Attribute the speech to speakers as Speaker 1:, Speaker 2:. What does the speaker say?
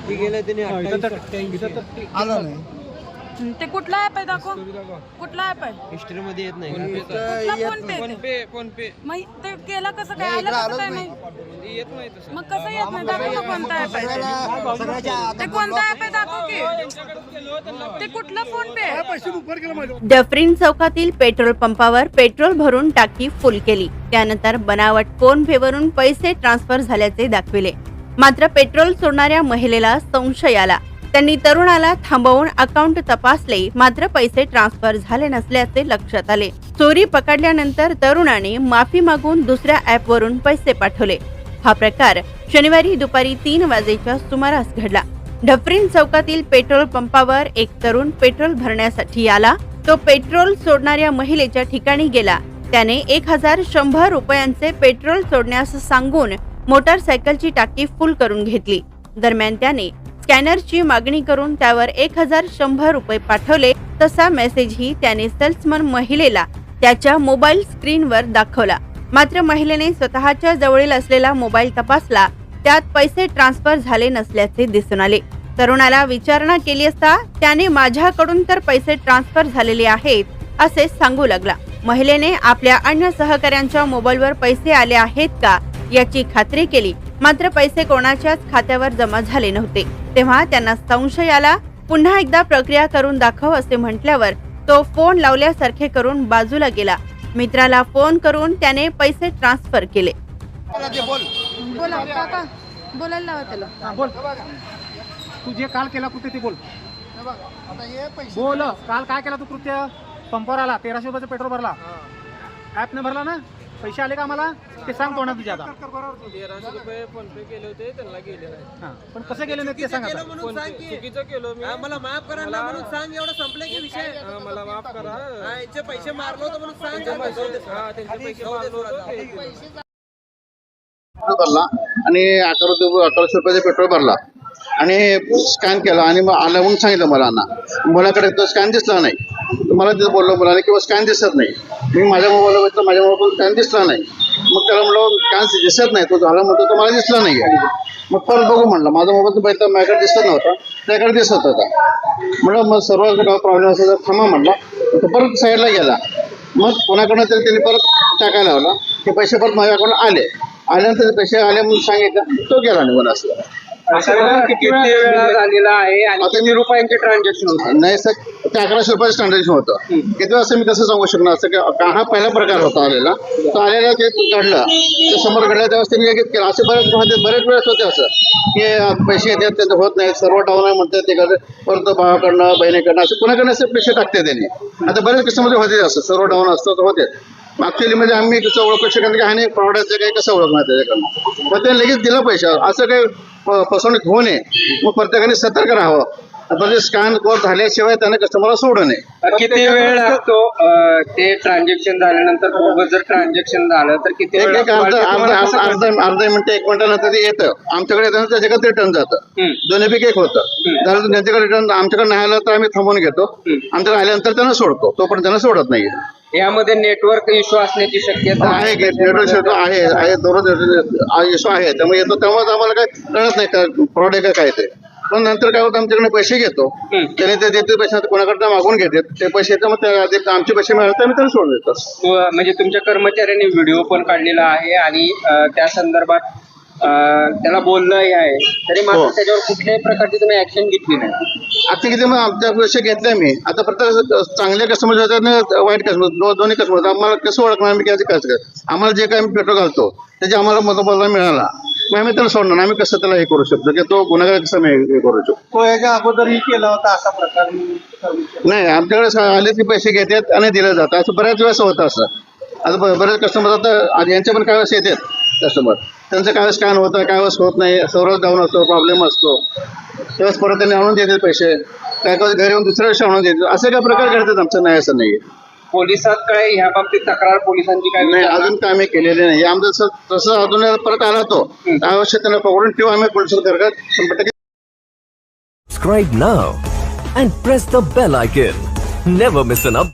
Speaker 1: त्यांनी
Speaker 2: आला नाही.
Speaker 3: ते कुठला ॲप आहे दाखव? कुठला ॲप आहे?
Speaker 1: हिस्ट्री मध्ये येत नाही.
Speaker 3: PhonePe. ते?
Speaker 1: पे फोन पे
Speaker 3: मग ते केलं कसं काय? आलं कसं काय
Speaker 2: नाही.
Speaker 1: येत
Speaker 3: मग कसं येत नाही? दाखव ना कोणता ॲप आहे. ते. कोणता ॲप आहे दाखव की? ते कुठलं फोन पे
Speaker 4: डफरीन चौकातील पेट्रोल पंपावर पेट्रोल भरून टाकी फुल केली. त्यानंतर बनावट फोन पेवरून पैसे ट्रान्सफर झाल्याचे दाखविले. मात्र पेट्रोल सोडणाऱ्या महिलेला संशय आला त्यांनी तरुणाला थांबवून अकाउंट तपासले मात्र पैसे ट्रान्सफर झाले नसल्याचे लक्षात आले. चोरी पकडल्यानंतर तरुणाने माफी मागून दुसऱ्या ॲपवरून पैसे पाठवले. हा प्रकार शनिवारी दुपारी तीन वाजेच्या सुमारास घडला. ढफरीन चौकातील पेट्रोल पंपावर एक तरुण पेट्रोल भरण्यासाठी आला. तो पेट्रोल सोडणाऱ्या महिलेच्या ठिकाणी गेला. त्याने एक हजार शंभर रुपयांचे पेट्रोल सोडण्यास सांगून मोटारसायकलची टाकी फुल करून घेतली. दरम्यान त्याने स्कॅनरची मागणी करून त्यावर एक हजार शंभर रुपये पाठवले तसा मेसेजही त्याने सेल्समन महिलेला त्याच्या मोबाईल स्क्रीनवर दाखवला. मात्र महिलेने स्वतःच्या जवळील असलेला मोबाईल तपासला त्यात पैसे ट्रान्सफर झाले नसल्याचे दिसून आले. तरुणाला विचारणा केली असता त्याने माझ्याकडून तर पैसे ट्रान्सफर झालेले आहेत असे सांगू लागला. महिलेने आपल्या अन्य सहकाऱ्यांच्या मोबाईलवर पैसे आले आहेत का याची खात्री केली. मात्र पैसे कोणाच्याच खात्यावर जमा झाले नव्हते. तेव्हा त्यांना संशय आला पुन्हा एकदा प्रक्रिया करून दाखव असे म्हटल्यावर तो फोन लावल्यासारखे करून बाजूला गेला. मित्राला फोन करून त्याने पैसे ट्रान्सफर केले.
Speaker 2: बोल
Speaker 3: बोला काका बोलायला लावा त्याला.
Speaker 5: हा, बोल. तू जे काल केला कृत्य ते बोल.
Speaker 2: हे बघ, आता हे पैसे
Speaker 5: बोल काल काय केला तू कृत्य? पंपावर आला तेराशे रुपयाचं पेट्रोल भरला. ऍपने भरला ना? पैसे आले का आम्हाला? ते सांग तोंडात तुझ्या आता.
Speaker 1: तेराशे रुपये फोन पे केले होते त्यांना गेले नाही
Speaker 5: हा, पण कसं गेले नाही ते सांग आता.
Speaker 1: फोन पे चुकीचं केलो मी. मला माफ करा ना म्हणून सांग एवढं संपलं की विषय. मला माफ करा. यांचे पैसे मारलो होतो म्हणून सांग. हा त्यांचे पैसे मारलो होतो. ते-
Speaker 6: पेट्रोल भरला आणि अकरा रुपये अकराशे रुपयाचा पेट्रोल भरला. आणि स्कॅन केला आणि मग आलं म्हणून सांगितलं मुलांना मुलाकडे तो स्कॅन दिसला नाही. मला तिथं बोललो मुलाने किंवा स्कॅन दिसत नाही. मी माझ्या मोबाईलला बघितलं माझ्या मोबाईल स्कॅन दिसला नाही. मग त्याला म्हणलं स्कॅन दिसत नाही तो झाला म्हणतो तो मला दिसला नाही मग परत बघू म्हणलं. माझा मोबाईल बघितला माझ्याकडे दिसत नव्हता. त्याकडे दिसत होता. म्हणलं मग सर्व प्रॉब्लेम असेल तर थांबा म्हणला. तो परत साईडला गेला. मग कोणाकडनं तरी त्यांनी परत टाकायला लावला. ते पैसे परत माझ्याकडून आले. आल्यानंतर पैसे आले म्हणून सांगितलं. तो गेला निघून असं.
Speaker 1: किती वेळा झालेला आहे आणि
Speaker 6: आता
Speaker 1: किती रुपयांचे ट्रान्झॅक्शन होतं
Speaker 6: नाही सर ते अकराशे रुपयाचं ट्रान्झॅक्शन होतं. किती वाजता मी कसं सांगू शकणार? असं की का- हा पहिला प्रकार होता आलेला. तो आलेला ते घडलं ते समोर घडलं त्यावेळेस त्यांनी लगेच केलं. असे बरेच होते बरेच वेळेस होते असं. की अं, पैसे येतात त्यांचं होत नाही. सर्व डाऊन आहे म्हणतात ते करतात परत भावाकडनं बहिणीकडनं असं कुणाकडनं असे पैसे टाकते त्यांनी. आता बरेच किस्सामध्ये होते असं. सर्व डाऊन असतं तर होते. ऍक्च्युअली म्हणजे आम्ही कसं ओळखू शकत नाही की हा नाही प्रॉडक्टचं काही कसं ओळखणार त्याच्याकडनं. मग त्यांनी लगेच दिलं पैसे. असं काही फसवणूक होऊ नये. मग प्रत्येकाने सतर्क राहावं. म्हणजे स्कॅन कोड झाल्याशिवाय त्याने कस्टमरला सोडू नये.
Speaker 1: किती वेळ लागतो? ते ट्रान्झॅक्शन झाल्यानंतर जर ट्रान्झॅक्शन झालं तर किती
Speaker 6: अर्धा मिनिट एक मिनिटानंतर ते येतं. आमच्याकडे येतं त्याच्याकडे रिटर्न जातं. दोन्हीपैकी एक होतं. झालं त्यांच्याकडे रिटर्न आमच्याकडे नाही आलं तर आम्ही थांबवून घेतो. आमच्याकडे आल्यानंतर त्यांना सोडतो. तोपर्यंत त्यांना सोडत नाही
Speaker 1: यामध्ये नेटवर्क इश्यू असण्याची शक्यता
Speaker 6: आहे नेटवर्क शेवटी आहे आहे दररोज इश्यू आहे. त्यामुळे येतो तेव्हाच आम्हाला काय कळत नाही का का काय ते. पण नंतर काय होतं आमच्याकडे पैसे घेतो. त्याने ते देते पैसे कोणाकडनं मागून घेते ते पैसे येतात मग त्या- ते आमचे पैसे मिळाले आम्ही त्यांना सोडून देतो.
Speaker 1: म्हणजे तुमच्या कर्मचाऱ्यांनी व्हिडिओ पण काढलेला आहे आणि त्या संदर्भात अं, त्याला बोलणंही आहे. तरी मात्र
Speaker 6: हो.
Speaker 1: त्याच्यावर कुठल्याही प्रकारची तुम्ही ऍक्शन घेतली नाही.
Speaker 6: आता किती मग आमच्या पैसे घेतले मी. आता प्रत्येक चांगले कस्टमर होतात ना वाईट कस्टमर दोन्ही कस्टमर होतात आम्हाला कसं ओळखणार आम्ही कसं कसं आम्हाला जे काही आम्ही पेट्रोल घालतो त्याचे आम्हाला मोबदला मिळाला. मग आम्ही त्याला सोडणार आम्ही कसं त्याला हे करू शकतो? की तो गुन्हेगार कसं हे करू शकतो?
Speaker 2: तो याच्या अगोदरही केला होता असा प्रकार.
Speaker 6: नाही आमच्याकडे स- आले ते पैसे घेतात आणि दिलं जातं असं बऱ्याच वेळेस होतं असं. आता ब- बरेच कस्टमर आता आज यांचे पण काही वेळेस येतात? कस्टमर त्यांचं काय वेळेस स्कॅन होतं काय वेळेस होत नाही सर्वच डाऊन असतो प्रॉब्लेम असतो. त्यावेळेस परत त्यांनी आणून देतात पैसे. काय काय घरी येऊन दुसऱ्या दिवशी आणून देतात असे काय प्रकार घडतात आमचं नाही असं नाही
Speaker 1: पोलिसांकडे ह्या बाबतीत तक्रार पोलिसांची काय?
Speaker 6: नाही? अजून काय आम्ही केलेले नाही. आमचं तसं- तसं अजून परत आला तो. त्यावेळेस त्यांना पकडून ठेवू आम्ही पोलिसात करत शंभर टक्के.
Speaker 7: Subscribe now and press the bell icon. Never miss an update.